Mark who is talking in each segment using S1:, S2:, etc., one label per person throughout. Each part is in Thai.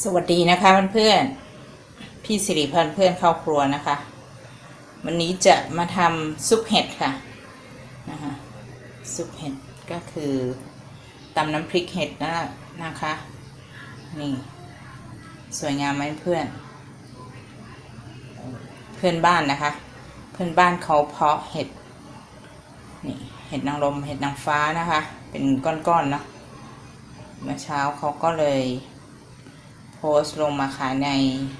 S1: สวัสดีนะคะเพื่อนๆ พี่สิริพันธ์เพื่อนเข้าครัวนะคะ วันนี้จะมาทำซุปเห็ดค่ะนะคะซุปเห็ดก็คือตำน้ำพริกเห็ดนะนะคะ นี่สวยงามไหมเพื่อน เพื่อนบ้านนะคะ เพื่อนบ้านเขาเพาะเห็ดนี่เห็ดนางรมเห็ดนางฟ้านะคะ เป็นก้อนๆเนาะเมื่อเช้าเขาก็เลย พสต์ลงมาขายใน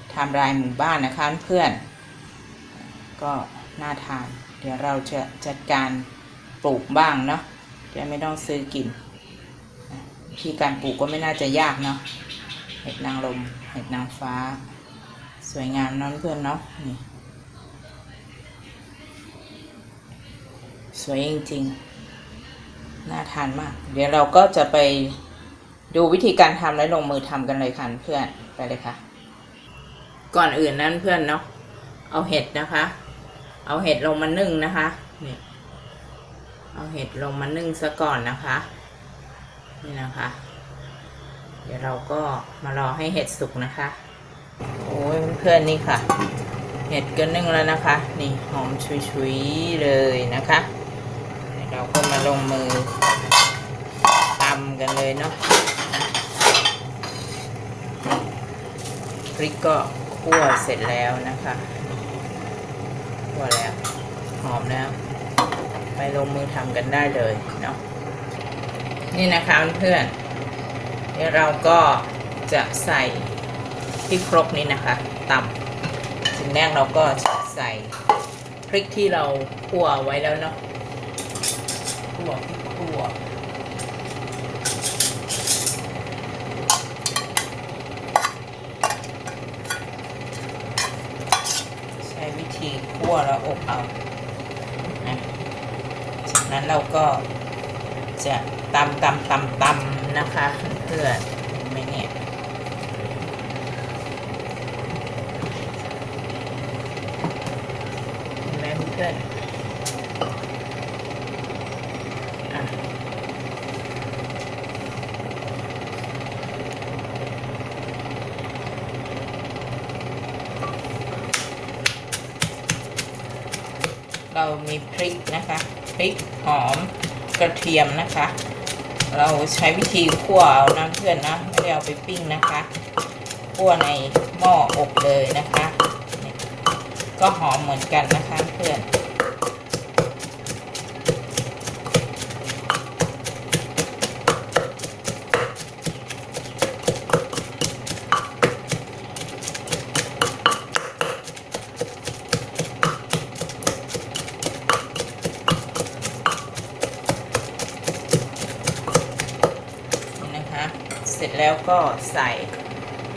S1: ไทม์ไลน์หมู่บ้านนะคะเพื่อน ก็น่าทาน เดี๋ยวเราจะจัดการปลูกบ้างเนาะจะไม่ต้องซื้อกินวิธีการปลูกก็ไม่น่าจะยากเนาะเห็ดนางลมเห็ดนางฟ้า สวยงามน้องเพื่อนเนาะนี่สวยจริงๆน่าทานมาก เดี๋ยวเราก็จะไป ดูวิธีการทำและลงมือทำกันเลยค่ะเพื่อนไปเลยค่ะ ก่อนอื่นนั้นเพื่อนเนาะเอาเห็ดนะคะ เอาเห็ดลงมานึ่งนะคะนี่เอาเห็ดลงมานึ่งซะก่อนนะคะ นี่นะคะ เดี๋ยวเราก็มารอให้เห็ดสุกนะคะ โอ้ยเพื่อนนี่ค่ะ เห็ดก็นึ่งแล้วนะคะ นี่หอมชุยๆเลยนะคะเดี๋ยวเราก็มาลงมือตำกันเลยเนาะ พริกก็คั่วเสร็จแล้วนะคะคั่วแล้วหอมแล้ว ไปลงมือทำกันได้เลยเนาะนี่นะคะเพื่อนเดี๋ยวเราก็จะใส่ที่ครกนี้นะคะตำสิ่งแรกเราก็จะใส่พริกที่เราคั่วไว้แล้วเนาะคั่วพริกคั่ว ใช้วิธีคั่ วแล้วอบเอานะจากนั้นเราก็จะตำตำตำตำนะคะเพื่อนไม่เนี่ยเห็นไหมเพื่อน เรามีพริกนะคะพริกหอมกระเทียมนะคะ เราใช้วิธีคั่วเอานะเพื่อนนะไม่ได้เอาไปปิ้งนะคะคั่วในหม้ออบเลยนะคะ ก็หอมเหมือนกันนะคะเพื่อนนะคะ เสร็จ แล้วก็ใส่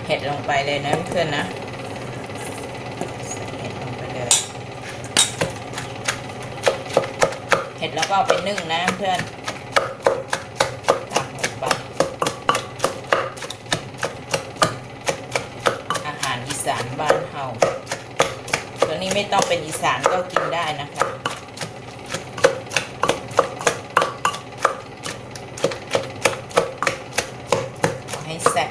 S1: เห็ดลงไปเลยนะเพื่อนนะใส่เห็ดลงไปเลยเห็ดแล้วก็เอาไปนึ่งนะเพื่อนตักลงไปอาหารอีสานบ้านเฮาตัวนี้ไม่ต้องเป็นอีสานก็กินได้นะคะ ขอให้แซ่บ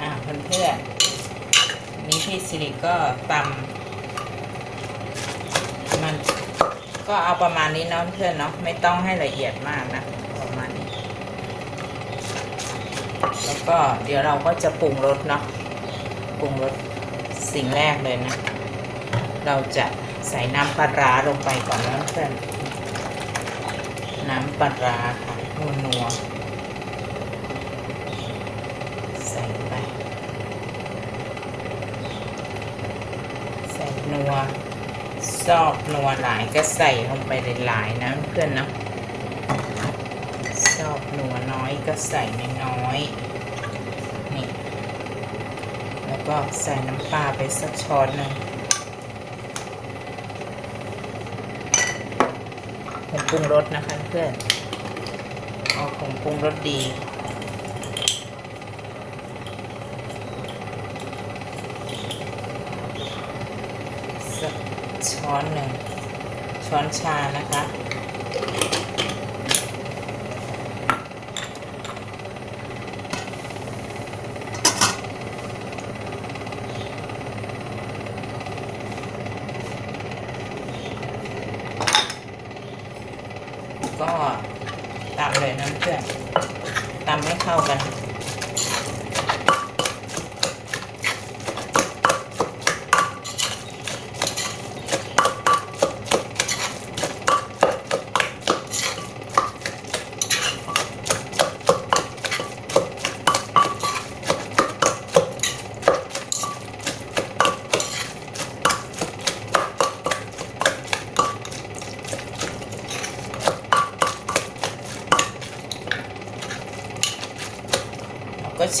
S1: อะเพื่อนๆ นี่พี่สิริก็ตำมันก็เอาประมาณนี้เนาะเพื่อนเนาะไม่ต้องให้ละเอียดมากนะประมาณนี้ แล้วก็เดี๋ยวเราก็จะปรุงรสเนาะปรุงรสสิ่งแรกเลยนะ เราจะใส่น้ำปลาร้าลงไปก่อนนะเพื่อนน้ำปลาร้าค่ะนัวนัวใส่ไป ใส่ นัวซอกนัวหลายก็ใส่ลงไปหลายๆนะเพื่อนนะซอกนัวน้อยก็ใส่น้อยๆนี่แล้วก็ใส่น้ำปลาไปสักช้อนหนึ่งผงปรุงรสนะคะเพื่อนเอาผงปรุงรสดี สัก ช้อนหนึ่งช้อนชานะคะก็ตามเลยนะเพื่อนตามให้เข้ากัน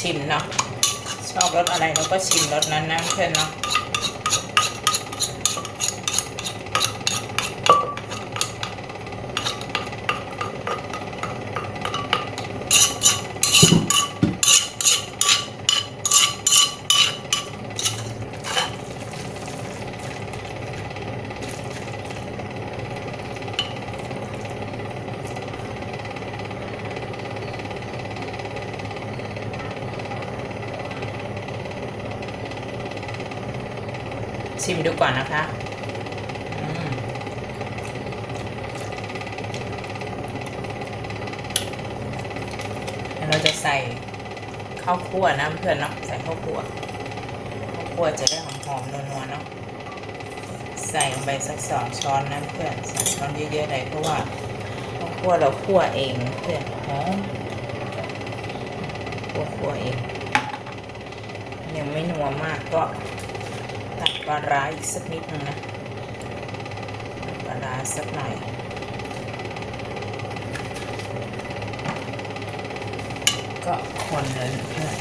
S1: ชิมเนาะชอบรสอะไรเราก็ชิมรสนั้นนะเพื่อนเนาะ ชิมดูก่อนนะคะอืมเราจะใส่ข้าวคั่วนะเพื่อนเนาะใส่ข้าวคั่วข้าวคั่วจะได้หอมๆนัวๆเนาะใส่ลงไปสักสองช้อนนะเพื่อนสองช้อนเยอะๆเลยเพราะว่าข้าวคั่วเราคั่วเองเพื่อนหอมคั่วคั่วเองยังไม่นัวมากก็ ตัดปลาร้าอีกสักนิดนึงนะปลาร้าสักหน่อยก็คนเลยเพื่อน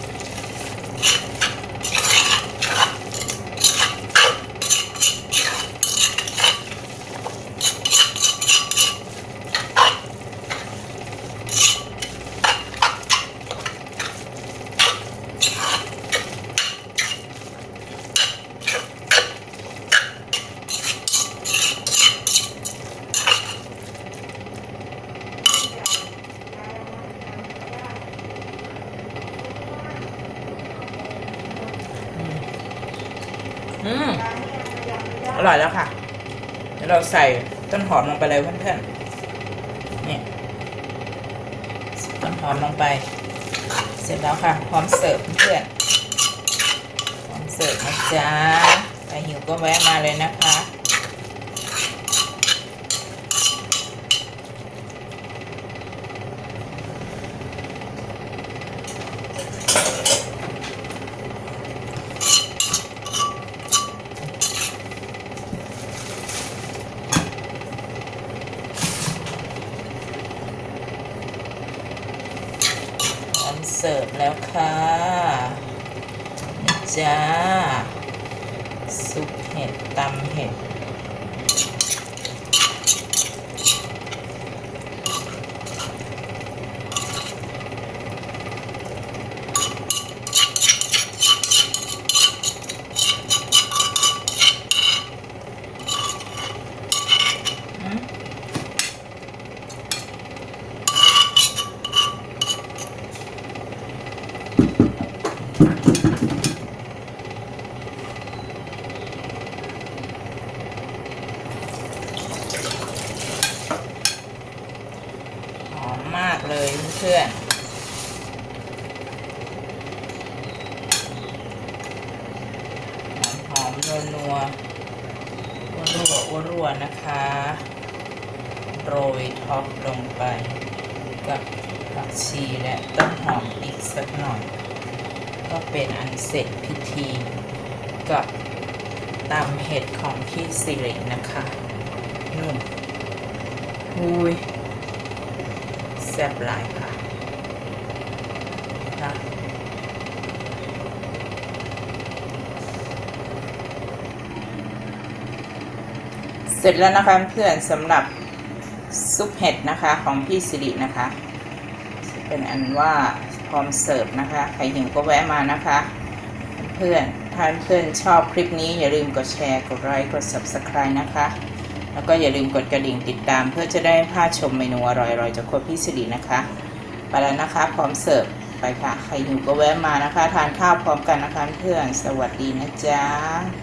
S1: ร่อยแล้วค่ะเดี๋ยวเราใส่ต้นหอมลงไปเลยเพื่อนๆนี่ต้นหอมลงไป เสร็จแล้วค่ะ พร้อมเสิร์ฟเพื่อนๆพร้อมเสิร์ฟนะจ๊ะใครหิวก็แวะมาเลยนะคะ สิร์ฟแล้วค่ะจ้าซุปเห็ดตำเห็ด หอมมากเลยเพื่อนหอมๆนัวๆรัวรัวๆนะคะ โรยท็อปลงไป กับผักชีและต้นหอมอีกสักหน่อย ก็เป็นอันเสร็จพิธี กับตำเห็ดของพี่สิรินะคะนุ่นหุยแซ่บหลายค่ะค่ะเสร็จแล้วนะคะเพื่อนสำหรับซุปเห็ดนะคะของพี่สิรินะคะ เป็นอันว่า ร้อมเสิร์ฟนะคะ ใครหิวก็แวะมานะคะ เพื่อนถ้าเพื่อนชอบคลิปนี้อย่าลืมกดแชร์ กดไลค์ กด subscribe นะคะ แล้วก็อย่าลืมกดกระดิ่งติดตาม เพื่อจะได้พลาดชมเมนูอร่อยๆจากครัวพี่สิรินะคะไปแล้วนะคะ พร้อมเสิร์ฟไปค่ะ ใครหิวก็แวะมานะคะ ทานข้าวพร้อมกันนะคะเพื่อน สวัสดีนะจ๊ะ